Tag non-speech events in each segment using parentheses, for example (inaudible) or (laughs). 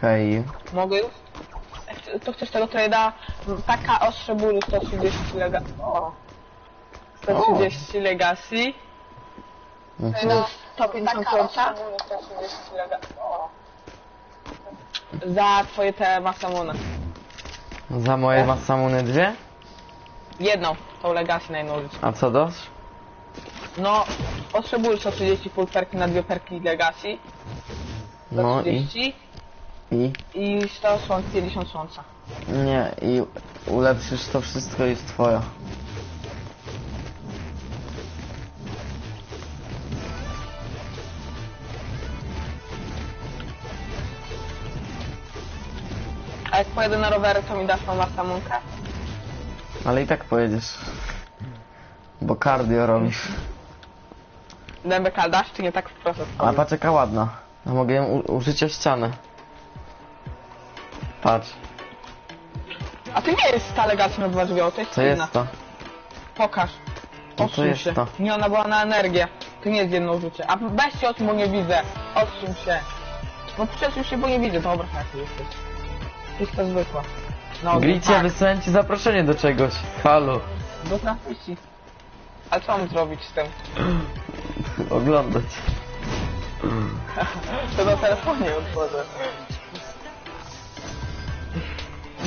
Hej. Mogę już? To chcesz tego trade'a? Taka ostrze bólu 130 lega... O. 130 legacy. Mhm. No, 150 końca. Za twoje te masamony. Za moje masamuny dwie? Jedną, tą legacy na jedną rzecz. A co dasz? No, ostrze bólu 130 full perki na dwie perki legacy. No i, 130 i? i 100 słońc, 50 słońca. Nie, i ulepszysz to wszystko jest twoja. A jak pojedę na rowery, to mi dasz tą masamunkę? Ale i tak pojedziesz. Bo cardio robisz. DMBK dasz, czy nie tak wprost? A jaka ładna. Ja mogę ją u- użyć o ścianę. Patrz, A to nie jest ta legacja na dwa żywioły, to jest co inna. jest to? Pokaż. To Odsuń jest się. to. Nie, ona była na energię. To nie jest jedno rzucie. A weź się odsuń, bo nie widzę. Odsuń się. No przesuń się, bo nie widzę. Dobra, jak jesteś. Jest to zwykła. No, Gricia, tak. wysłałem ci zaproszenie do czegoś. Halo. Do transmisji. Ale co mam zrobić z tym? Oglądać. (laughs) To na telefonie otworzę.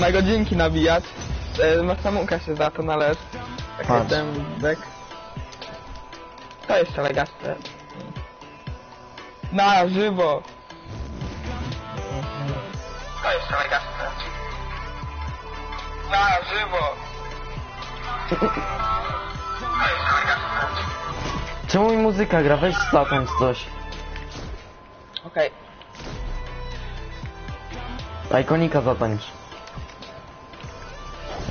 Na godzinki nabijać. E, Masamuka się za to należy. Tak Patrz. jestem bek. To jeszcze legaste. Na żywo. To jeszcze legaste. Na żywo. To jeszcze legaste. Czemu mi muzyka gra? Weź zatańcz coś. Okej. Ikonika zatańcz.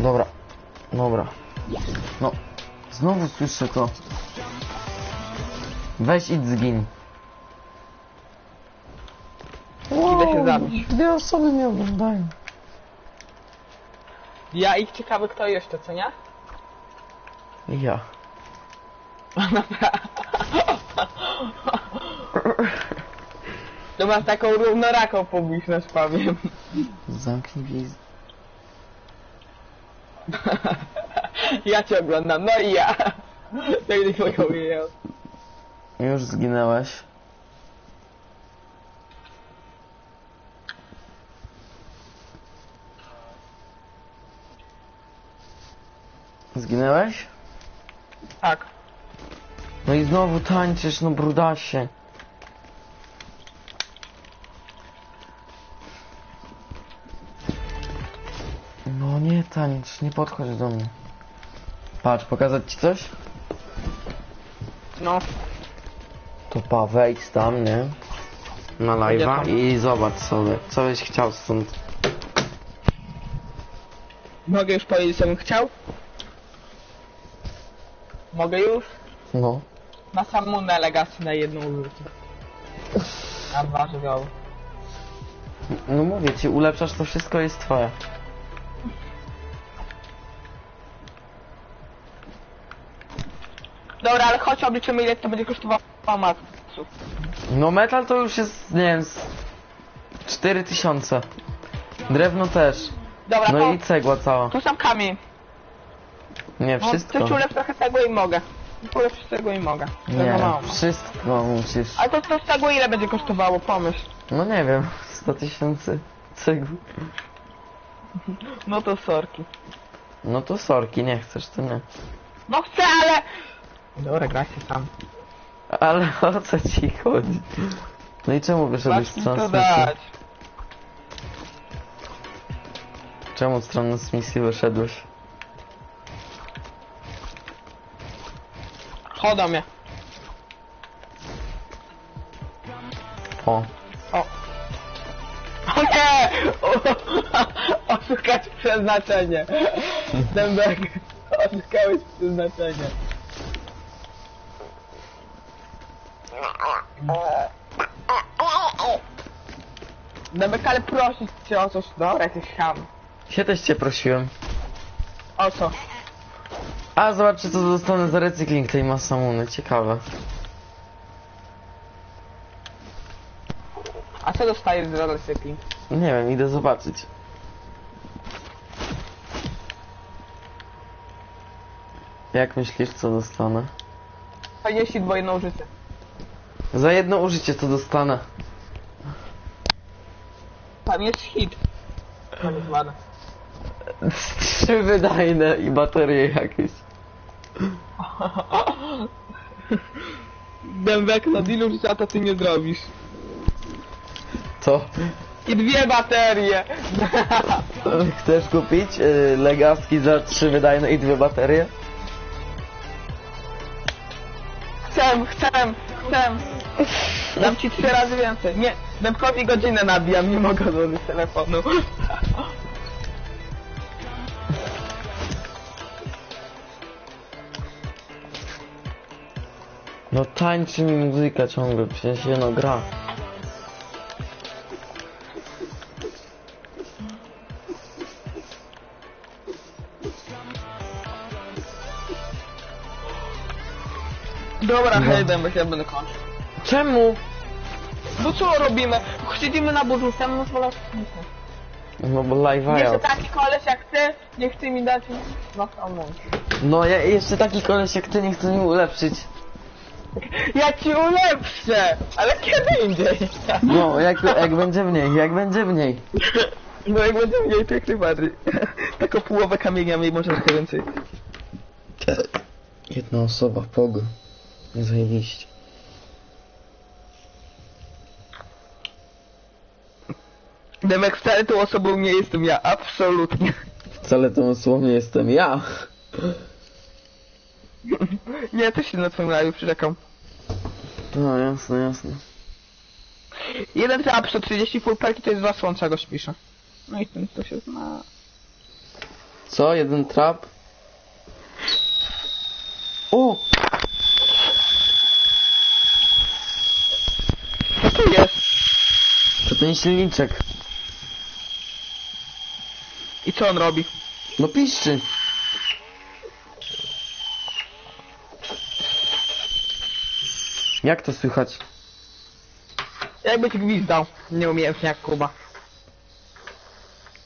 Dobra. Dobra. No. Znowu słyszę to. Weź idź zgin. Idę się zabić. Dwie osoby mnie oglądają. Ja ich ciekawy kto jeszcze, co nie? Ja. To masz taką równoraką publiczność, powiem. Zamknij wiz. Ja cię oglądam, no i ja. Tak nie mogę wiedzieć. Już zginęłeś. Zginęłeś? Tak. No i znowu tańczysz, no brudasie. No nie podchodź do mnie. Patrz, pokazać ci coś? No. To pa, wejdź tam, nie? Na Gdzie live'a i zobacz sobie, co byś chciał stąd. Mogę już powiedzieć, co bym chciał? Mogę już? No. Na samą na jedną użycie. Na dwa żywioły. No mówię ci, ulepszasz to wszystko jest twoje. Dobra, ale chodź obliczymy ile to będzie kosztowało matsu. No metal to już jest, nie wiem, z 4000. Drewno też. Dobra, No to, i cegła cała. tu sam kamień. Nie, No, wszystko. to ci ulepsz trochę tego i mogę. Ulepsz tego i mogę. Tego Nie, mało. wszystko musisz. Ale to, to z tego ile będzie kosztowało, pomyśl. No nie wiem, 100 tysięcy cegł. No to sorki. No to sorki, nie chcesz, to nie. No chcę, ale... Dobra, gra się sam. Ale (laughs) o co ci chodzi? No i czemu wyszedłeś Masz z to transmisji? dać. Czemu z transmisji wyszedłeś? Chodzą mnie. O, O. O nie! O, (laughs) oszukać przeznaczenie. (laughs) Dębek. Oszukałeś przeznaczenie. Dębek, ale prosić cię o coś. Dobra, jesteś ham. się też cię prosiłem. O co? A zobaczcie co dostanę za recykling tej masamuny, ciekawe. A co dostajesz za recykling? Nie wiem, idę zobaczyć. Jak myślisz, co dostanę? 42 jedno użycie. Za jedno użycie to dostanę. Tam jest hit. Zwany. Trzy wydajne i baterie jakieś. Dębek na dealu życia to ty nie zrobisz. Co? I dwie baterie. Chcesz kupić y, legaski za trzy wydajne i dwie baterie? Chcę, chcę, chcę. Dam ci trzy razy więcej. Nie, Dębkowi godzinę nabijam, nie mogę złożyć telefonu. No tańczy mi muzyka ciągle, sensie no gra. Dobra, No. hej Dębek, ja będę kończył. Czemu? No co robimy? Siedzimy na burzówce, no wolę... No bo live Jeszcze out. taki koleś jak ty, nie chce mi dać no. No ja jeszcze taki koleś jak ty nie chce mi ulepszyć. Ja ci ulepszę! Ale kiedy indziej? No, jak, jak będzie mniej, jak będzie mniej. No jak będzie mniej, to jak najbardziej. Taką połowę kamienia mniej, może trochę więcej. Jedna osoba, pog. Zajebiście. Demek, wcale tą osobą nie jestem ja, absolutnie. Wcale tą osobą nie jestem ja. (laughs) Nie, ja też się na twoim live przyrzekam. No jasne, jasne. Jeden trap 130 full perki to jest dwa słońca, go pisze. No i tym to się zna. Co? Jeden trap? O! Tu jest? To ten silniczek. I co on robi? No piszczy. Jak to słychać? Jakby ci gwizdał. Nieumiejętnie jak Kuba.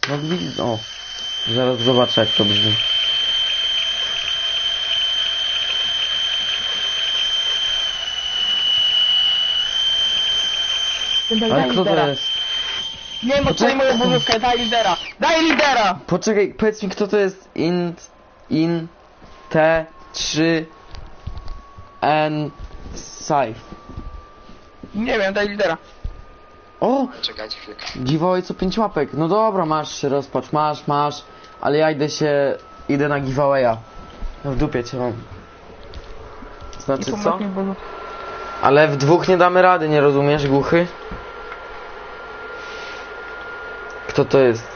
No gwi- o. Zaraz zobaczę jak to brzmi. Ale kto to jest? Nie wiem, odpowiem moją burzówkę, daj lidera. Daj lidera! Poczekaj, powiedz mi kto to jest int in t 3 n sci. Nie wiem, daj lidera. O! Czekajcie chwilkę. Giveaway co 5 łapek. No dobra, masz się rozpacz, masz, masz. Ale ja idę się, idę na giveawaya. No w dupie cię mam. Znaczy co? Ale w dwóch nie damy rady, nie rozumiesz, głuchy? Kto to jest?